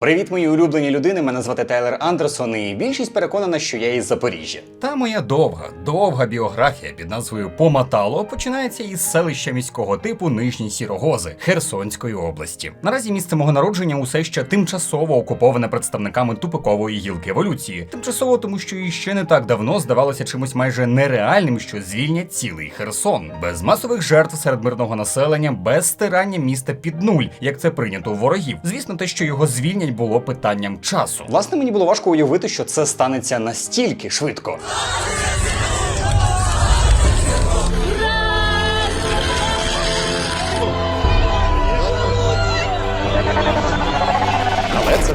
Привіт, мої улюблені людини. Мене звати Тайлер Андерсон, і більшість переконана, що я із Запоріжжя. Та моя довга, довга біографія під назвою Поматало починається із селища міського типу Нижні Сірогози Херсонської області. Наразі місце мого народження усе ще тимчасово окуповане представниками тупикової гілки еволюції. Тимчасово, тому що іще не так давно здавалося чимось майже нереальним, що звільнять цілий Херсон, без масових жертв серед мирного населення, без стирання міста під нуль, як це прийнято у ворогів. Звісно, те, що його звільнять, було питанням часу. Власне, мені було важко уявити, що це станеться настільки швидко.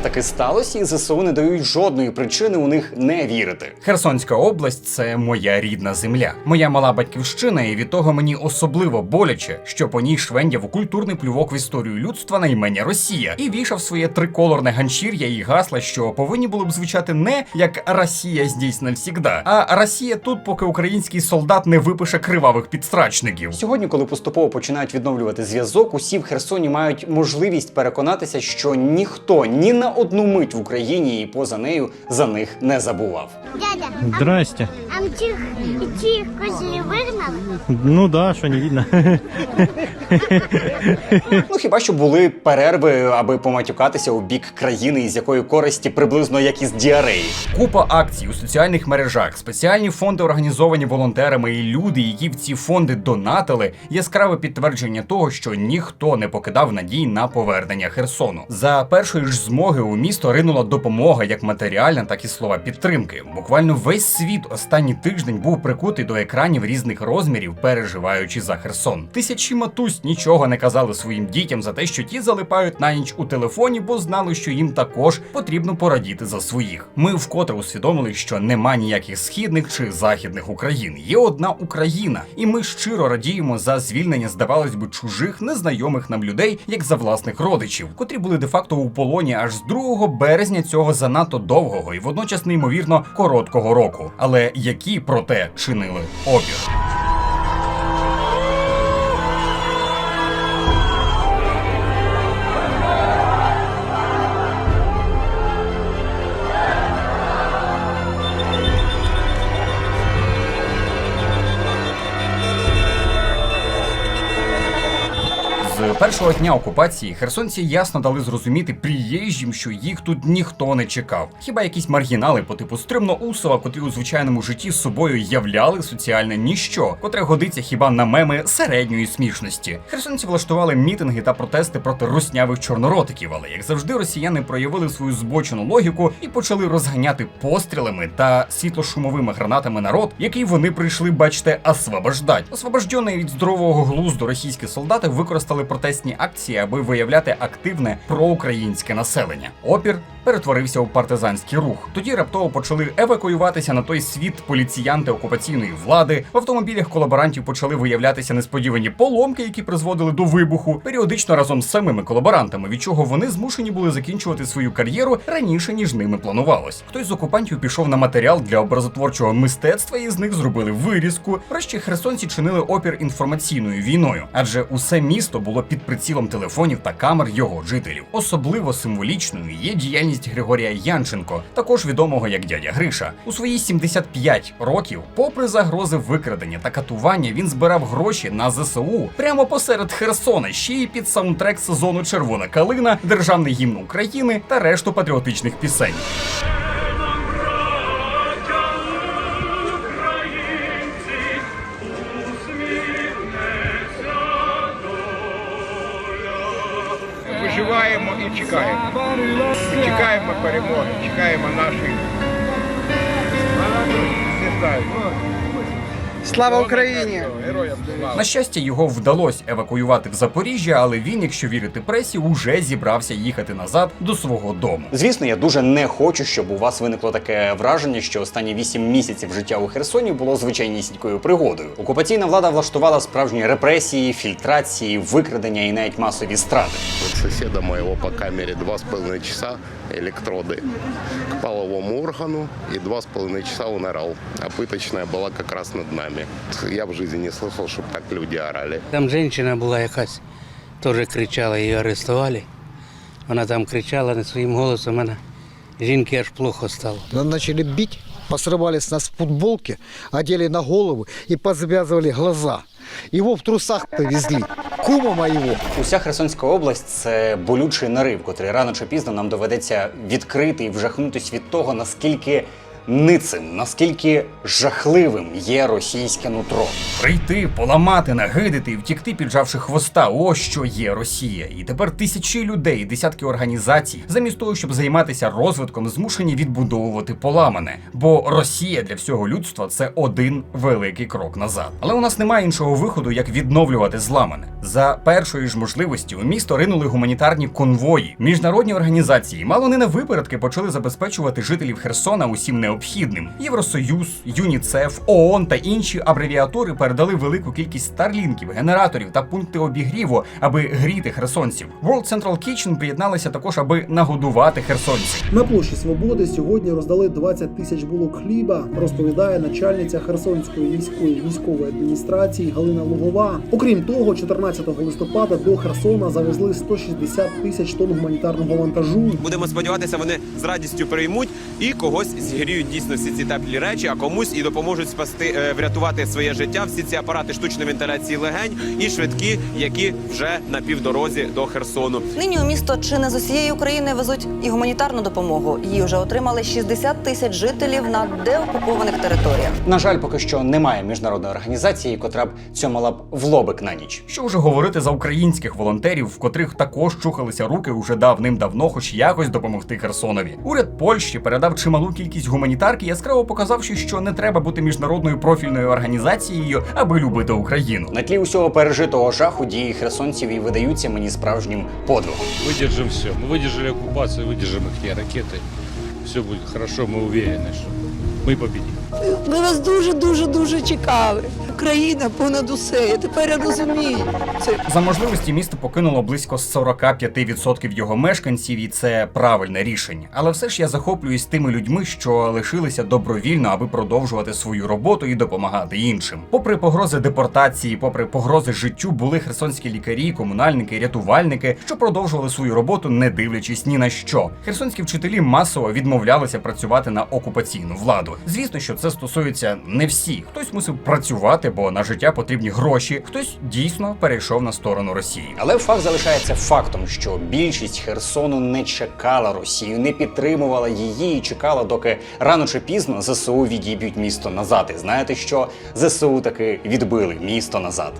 Таки сталося, і ЗСУ не дають жодної причини у них не вірити. Херсонська область це моя рідна земля, моя мала батьківщина, і від того мені особливо боляче, що по ній швендяв у культурний плювок в історію людства на імення Росія і вішав своє триколорне ганчір'я і гасла, що повинні були б звучати не як Росія здесь навсігда, а Росія тут, поки український солдат не випише кривавих підстрачників. Сьогодні, коли поступово починають відновлювати зв'язок, усі в Херсоні мають можливість переконатися, що ніхто ні на одну мить в Україні і поза нею за них не забував. Дядя, Здрасте. а чих, чих козлі вигнали? Ну да, что не видно. Ну хіба що були перерви, аби поматюкатися у бік країни, із якої користі приблизно як із діареї. Купа акцій у соціальних мережах, спеціальні фонди організовані волонтерами, і люди, які в ці фонди донатили, яскраве підтвердження того, що ніхто не покидав надій на повернення Херсону. За першої ж змоги у місто ринула допомога, як матеріальна, так і слова підтримки. Буквально весь світ останній тиждень був прикутий до екранів різних розмірів, переживаючи за Херсон. Тисячі матусь нічого не казали своїм дітям за те, що ті залипають на ніч у телефоні, бо знали, що їм також потрібно порадіти за своїх. Ми вкотре усвідомили, що нема ніяких східних чи західних Україн. Є одна Україна, і ми щиро радіємо за звільнення, здавалось би, чужих незнайомих нам людей, як за власних родичів, котрі були де-факто у полоні аж з 2 березня цього занадто довгого і водночас неймовірно короткого року. Але які проте чинили опір. Першого дня окупації херсонці ясно дали зрозуміти приїжджим, що їх тут ніхто не чекав. Хіба якісь маргінали по типу стримно Усова, котрі у звичайному житті з собою являли соціальне ніщо, котре годиться хіба на меми середньої смішності. Херсонці влаштували мітинги та протести проти руснявих чорноротиків, але як завжди, росіяни проявили свою збочену логіку і почали розганяти пострілами та світлошумовими гранатами народ, який вони прийшли, бачите, освобождать. Освобождені від здорового глузду російські солдати використали протестні акції, аби виявляти активне проукраїнське населення. Опір перетворився у партизанський рух. Тоді раптово почали евакуюватися на той світ поліціянти окупаційної влади. В автомобілях колаборантів почали виявлятися несподівані поломки, які призводили до вибуху, періодично разом з самими колаборантами, від чого вони змушені були закінчувати свою кар'єру раніше ніж ними планувалось. Хтось з окупантів пішов на матеріал для образотворчого мистецтва, і з них зробили вирізку. Врешті херсонці чинили опір інформаційною війною, адже усе місто було під прицілом телефонів та камер його жителів. Особливо символічною є діяльність Григорія Янченко, також відомого як дядя Гриша. У свої 75 років, попри загрози викрадення та катування, він збирав гроші на ЗСУ прямо посеред Херсона, ще й під саундтрек сезону Червона калина, державний гімн України та решту патріотичних пісень. Перемоги, чекаємо. Не знаю. Слава Україні! Героям слава. На щастя, його вдалося евакуювати в Запоріжжя, але він, якщо вірити пресі, уже зібрався їхати назад до свого дому. Звісно, я дуже не хочу, щоб у вас виникло таке враження, що останні 8 місяців життя у Херсоні було звичайнісінькою пригодою. Окупаційна влада влаштувала справжні репресії, фільтрації, викрадення і навіть масові страти. От соседа моего по камере два с половиной часа электроды к половому органу и два с половиной часа он орал. А пыточная была как раз над нами. Я в жизни не слышал, чтобы так люди орали. Там жінка була якась, теж кричала, її арестували. Вона там кричала не своїм голосом, мене жінки аж плохо стало. Нас начали бить, посрывали с нас футболки, одели на голову и позавязывали глаза. Его в трусах повезли. Кума моєго. Уся Херсонська область це болючий нарив, котрий рано чи пізно нам доведеться відкрити і вжахнутись від того, наскільки ницим, наскільки жахливим є російське нутро. Прийти, поламати, нагидити і втікти, піджавши хвоста. Ось що є Росія. І тепер тисячі людей, десятки організацій, замість того, щоб займатися розвитком, змушені відбудовувати поламане. Бо Росія для всього людства це один великий крок назад. Але у нас немає іншого виходу, як відновлювати зламане. За першої ж можливості у місто ринули гуманітарні конвої. Міжнародні організації мало не на випередки почали забезпечувати жителів Херсона усім необхідним. Євросоюз, ЮНІЦЕФ, ООН та інші абревіатури передали велику кількість старлінків, генераторів та пункти обігріву, аби гріти херсонців. World Central Kitchen приєдналися також, аби нагодувати херсонців. На площі Свободи сьогодні роздали 20 тисяч булок хліба, розповідає начальниця Херсонської міської військової адміністрації Галина Лугова. Окрім того, 14 листопада до Херсона завезли 160 тисяч тонн гуманітарного вантажу. Будемо сподіватися, вони з радістю приймуть і когось зігріють дійсно всі ці теплі речі, а комусь і допоможуть спасти, е, врятувати своє життя. Всі ці апарати штучної вентиляції легень і швидкі, які вже на півдорозі до Херсону. Нині у місто чи не з усієї України везуть і гуманітарну допомогу. Її вже отримали 60 тисяч жителів на деокупованих територіях. На жаль, поки що немає міжнародної організації, котра б цьомала б в лобик на ніч. Що вже говорити за українських волонтерів, в котрих також чухалися руки уже давним-давно, хоч якось допомогти Херсонові. Уряд Польщі передав чималу кількість гуманітарки, яскраво показавши, що не треба бути міжнародною профільною організацією, аби любити Україну. На тлі усього пережитого жаху дії херсонців і видаються мені справжнім подвигом. Выдержим все. Мы выдержали оккупацию, выдержим их и ракеты. Все будет хорошо, мы уверены, что мы победим. Ми вас дуже, дуже, дуже чекали. Україна понад усе. Я тепер я розумію. Це За можливості місто покинуло близько 45% його мешканців, і це правильне рішення. Але все ж я захоплююсь тими людьми, що лишилися добровільно, аби продовжувати свою роботу і допомагати іншим. Попри погрози депортації, попри погрози життю, були херсонські лікарі, комунальники, рятувальники, що продовжували свою роботу, не дивлячись ні на що. Херсонські вчителі масово відмовлялися працювати на окупаційну владу. Звісно, що це стосується не всіх. Хтось мусив працювати, бо на життя потрібні гроші, хтось дійсно перейшов на сторону Росії. Але факт залишається фактом, що більшість Херсону не чекала Росію, не підтримувала її і чекала, доки рано чи пізно ЗСУ відіб'ють місто назад. І знаєте що? ЗСУ таки відбили місто назад.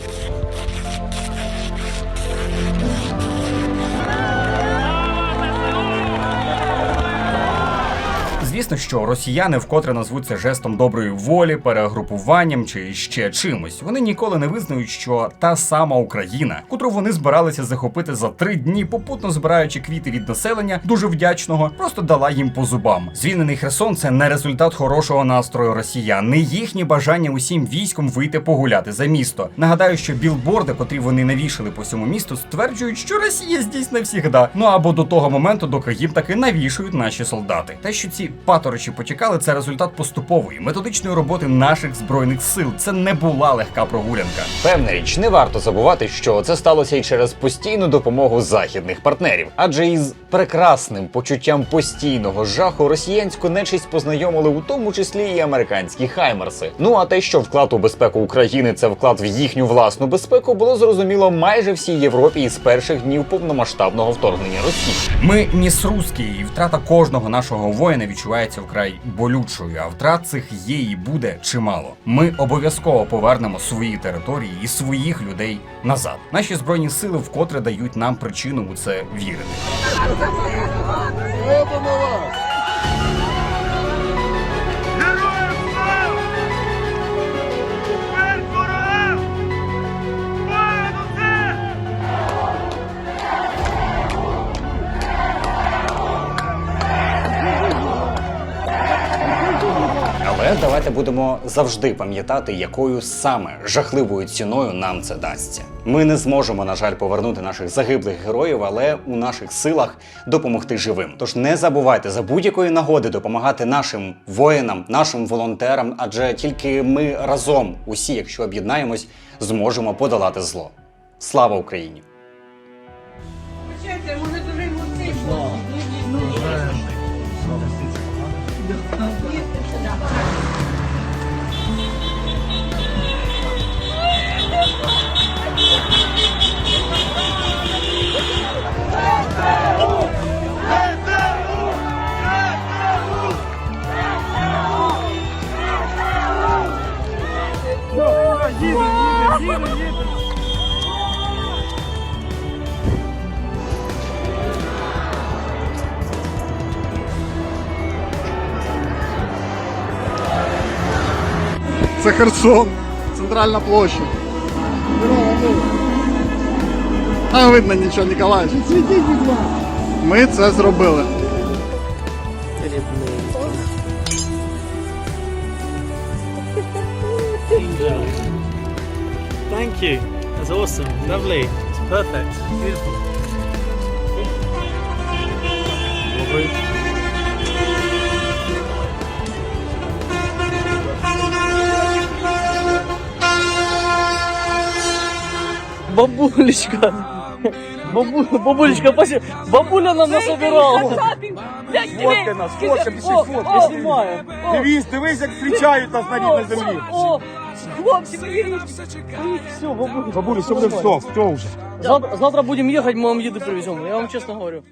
Звісно, що росіяни вкотре назвуть це жестом доброї волі, перегрупуванням чи ще чимось. Вони ніколи не визнають, що та сама Україна, котру вони збиралися захопити за три дні, попутно збираючи квіти від населення, дуже вдячного, просто дала їм по зубам. Звільнений Херсон це не результат хорошого настрою росіян, не їхнє бажання усім військом вийти погуляти за місто. Нагадаю, що білборди, котрі вони навішали по всьому місту, стверджують, що Росія здесь навсігда. Ну або до того моменту, доки їм таки навішують наші солдати. Те, що ці паторичі потікали, це результат поступової методичної роботи наших збройних сил. Це не була легка прогулянка. Певна річ, не варто забувати, що це сталося і через постійну допомогу західних партнерів. Адже із прекрасним почуттям постійного жаху росіянську нечисть познайомили у тому числі і американські хаймерси. Ну а те, що вклад у безпеку України це вклад в їхню власну безпеку, було зрозуміло майже всій Європі із перших днів повномасштабного вторгнення Росії. Ми ніс русські, і втрата кожного нашого воїна відчувається вкрай болючою, а втрат цих є і буде чимало. Ми обов'язково повернемо свої території і своїх людей назад. Наші збройні сили вкотре дають нам причину у це вірити. давайте будемо завжди пам'ятати, якою саме жахливою ціною нам це дасться. Ми не зможемо, на жаль, повернути наших загиблих героїв, але у наших силах допомогти живим. Тож не забувайте за будь-якої нагоди допомагати нашим воїнам, нашим волонтерам, адже тільки ми разом, усі, якщо об'єднаємось, зможемо подолати зло. Слава Україні! Почайте, може дуже Це Херсон, центральна площа. А видно нічого, Ніколаєвич. Світіть, будь ласка. Ми це зробили. Thank you. That's awesome. Lovely. It's perfect. Beautiful. Бабулечка. Бабу, бабулечка, спасибо. Бабуля нам насобирала. Фотка нас, фотка, пиши фотки, я знімаю. Дивись, дивись, як зустрічають нас на рідній землі. О, хлопці, привіт. Все, бабуля. Бабуля, все буде все, все вже. Завтра, завтра будем ехать, мы вам еду привезем, я вам честно говорю.